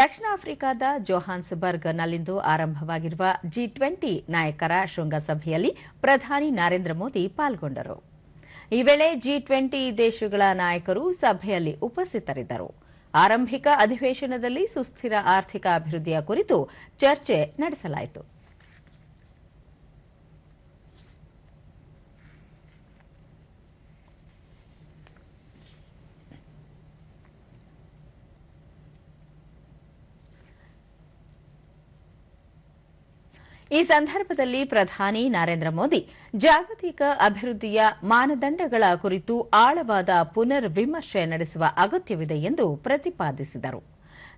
ದಕ್ಷಿಣ ಆಫ್ರಿಕಾದ ಜೋಹಾನ್ಸ್ಬರ್ಗ್ನಲ್ಲಿಂದು ಆರಂಭವಾಗಿರುವ G twenty ನಾಯಕರ ಶೃಂಗಸಭೆಯಲ್ಲಿ ಪ್ರಧಾನಿ ನರೇಂದ್ರ ಮೋದಿ ಪಾಲ್ಗೊಂಡರು. ಈ ವೇಳೆ ಜಿ ಟ್ವೆಂಟಿ ದೇಶಗಳ ನಾಯಕರು ಸಭೆಯಲ್ಲಿ ಉಪಸ್ಥಿತರಿದ್ದರು. ಆರಂಭಿಕ ಅಧಿವೇಶನದಲ್ಲಿ ಸುಸ್ಥಿರ ಆರ್ಥಿಕ ಅಭಿವೃದ್ಧಿಯ ಕುರಿತು ಚರ್ಚೆ ನಡೆಸಲಾಯಿತು. ಈ ಸಂದರ್ಭದಲ್ಲಿ ಪ್ರಧಾನಿ ನರೇಂದ್ರ ಮೋದಿ ಜಾಗತಿಕ ಅಭಿವೃದ್ಧಿಯ ಮಾನದಂಡಗಳ ಕುರಿತು ಆಳವಾದ ಪುನರ್ ವಿಮರ್ಶೆ ನಡೆಸುವ ಅಗತ್ಯವಿದೆ ಎಂದು ಪ್ರತಿಪಾದಿಸಿದರು.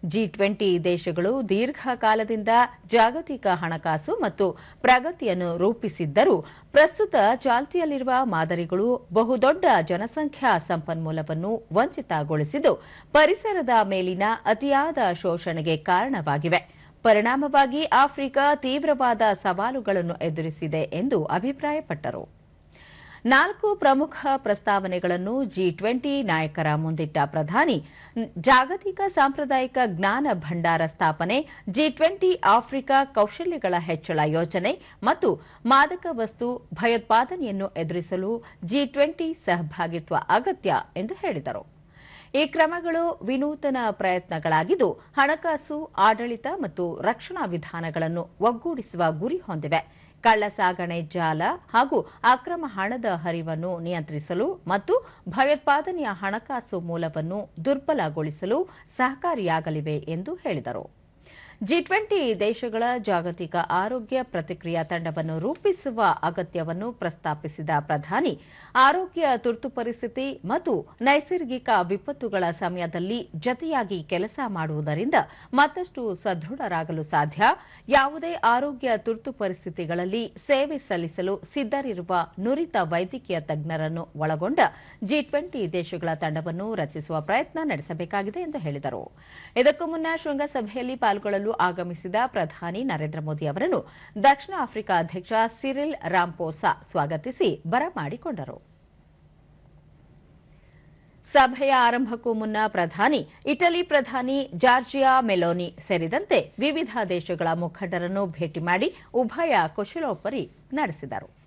ಜಿ ಟ್ವೆಂಟಿ ದೇಶಗಳು ದೀರ್ಘಕಾಲದಿಂದ ಜಾಗತಿಕ ಹಣಕಾಸು ಮತ್ತು ಪ್ರಗತಿಯನ್ನು ರೂಪಿಸಿದ್ದರೂ ಪ್ರಸ್ತುತ ಚಾಲ್ತಿಯಲ್ಲಿರುವ ಮಾದರಿಗಳು ಬಹುದೊಡ್ಡ ಜನಸಂಖ್ಯಾ ಸಂಪನ್ಮೂಲವನ್ನು ವಂಚಿತಗೊಳಿಸಿದ್ದು, ಪರಿಸರದ ಮೇಲಿನ ಅತಿಯಾದ ಶೋಷಣೆಗೆ ಕಾರಣವಾಗಿವೆ. ಪರಿಣಾಮವಾಗಿ ಆಫ್ರಿಕಾ ತೀವ್ರವಾದ ಸವಾಲುಗಳನ್ನು ಎದುರಿಸಿದೆ ಎಂದು ಅಭಿಪ್ರಾಯಪಟ್ಟರು. ನಾಲ್ಕು ಪ್ರಮುಖ ಪ್ರಸ್ತಾವನೆಗಳನ್ನು ಜಿ ಟ್ವೆಂಟಿ ನಾಯಕರ ಮುಂದಿಟ್ಟ ಪ್ರಧಾನಿ, ಜಾಗತಿಕ ಸಾಂಪ್ರದಾಯಿಕ ಜ್ಞಾನ ಭಂಡಾರ ಸ್ಥಾಪನೆ ಜಿ ಟ್ವೆಂಟಿ ಆಫ್ರಿಕಾ ಕೌಶಲ್ಯಗಳ ಹೆಚ್ಚಳ ಯೋಜನೆ ಮತ್ತು ಮಾದಕ ವಸ್ತು ಭಯೋತ್ಪಾದನೆಯನ್ನು ಎದುರಿಸಲು ಜಿ ಟ್ವೆಂಟಿ ಸಹಭಾಗಿತ್ವ ಅಗತ್ಯ ಎಂದು ಹೇಳಿದರು. ಈ ಕ್ರಮಗಳು ವಿನೂತನ ಪ್ರಯತ್ನಗಳಾಗಿದ್ದು, ಹಣಕಾಸು, ಆಡಳಿತ ಮತ್ತು ರಕ್ಷಣಾ ವಿಧಾನಗಳನ್ನು ಒಗ್ಗೂಡಿಸುವ ಗುರಿ ಹೊಂದಿವೆ. ಕಳ್ಳಸಾಗಣೆ ಜಾಲ ಹಾಗೂ ಅಕ್ರಮ ಹಣದ ಹರಿವನ್ನು ನಿಯಂತ್ರಿಸಲು ಮತ್ತು ಭಯೋತ್ಪಾದನೆಯ ಹಣಕಾಸು ಮೂಲವನ್ನು ದುರ್ಬಲಗೊಳಿಸಲು ಸಹಕಾರಿಯಾಗಲಿವೆ ಎಂದು ಹೇಳಿದರು. ಜಿ ಟ್ವೆಂಟಿ ದೇಶಗಳ ಜಾಗತಿಕ ಆರೋಗ್ಯ ಪ್ರತಿಕ್ರಿಯಾ ತಂಡವನ್ನು ರೂಪಿಸುವ ಅಗತ್ಯವನ್ನು ಪ್ರಸ್ತಾಪಿಸಿದ ಪ್ರಧಾನಿ, ಆರೋಗ್ಯ ತುರ್ತು ಪರಿಸ್ಥಿತಿ ಮತ್ತು ನೈಸರ್ಗಿಕ ವಿಪತ್ತುಗಳ ಸಮಯದಲ್ಲಿ ಜತೆಯಾಗಿ ಕೆಲಸ ಮಾಡುವುದರಿಂದ ಮತ್ತಷ್ಟು ಸದೃಢರಾಗಲು ಸಾಧ್ಯ. ಯಾವುದೇ ಆರೋಗ್ಯ ತುರ್ತು ಪರಿಸ್ಥಿತಿಗಳಲ್ಲಿ ಸೇವೆ ಸಲ್ಲಿಸಲು ಸಿದ್ದರಿರುವ ನುರಿತ ವೈದ್ಯಕೀಯ ತಜ್ಞರನ್ನು ಒಳಗೊಂಡ ಜಿ ಟ್ವೆಂಟಿ ದೇಶಗಳ ತಂಡವನ್ನು ರಚಿಸುವ ಪ್ರಯತ್ನ ನಡೆಸಬೇಕಾಗಿದೆ ಎಂದು ಹೇಳಿದರು. ಇದಕ್ಕೂ ಮುನ್ನ ಶೃಂಗಸಭೆಯಲ್ಲಿ ಪಾಲ್ಗೊಳ್ಳಲು ಆಗಮಿಸಿದ ಪ್ರಧಾನಿ ನರೇಂದ್ರ ಮೋದಿ ಅವರನ್ನು ದಕ್ಷಿಣ ಆಫ್ರಿಕಾ ಅಧ್ಯಕ್ಷ ಸಿರಿಲ್ ರಾಂಪೋಸಾ ಸ್ವಾಗತಿಸಿ ಬರಮಾಡಿಕೊಂಡರು ಸಭೆಯ ಆರಂಭಕ್ಕೂ ಮುನ್ನ ಪ್ರಧಾನಿ, ಇಟಲಿ ಪ್ರಧಾನಿ ಜಾರ್ಜಿಯಾ ಮೆಲೋನಿ ಸೇರಿದಂತೆ ವಿವಿಧ ದೇಶಗಳ ಮುಖಂಡರನ್ನು ಭೇಟಿ ಮಾಡಿ ಉಭಯ ಕುಶಲೋಪರಿ ನಡೆಸಿದರು.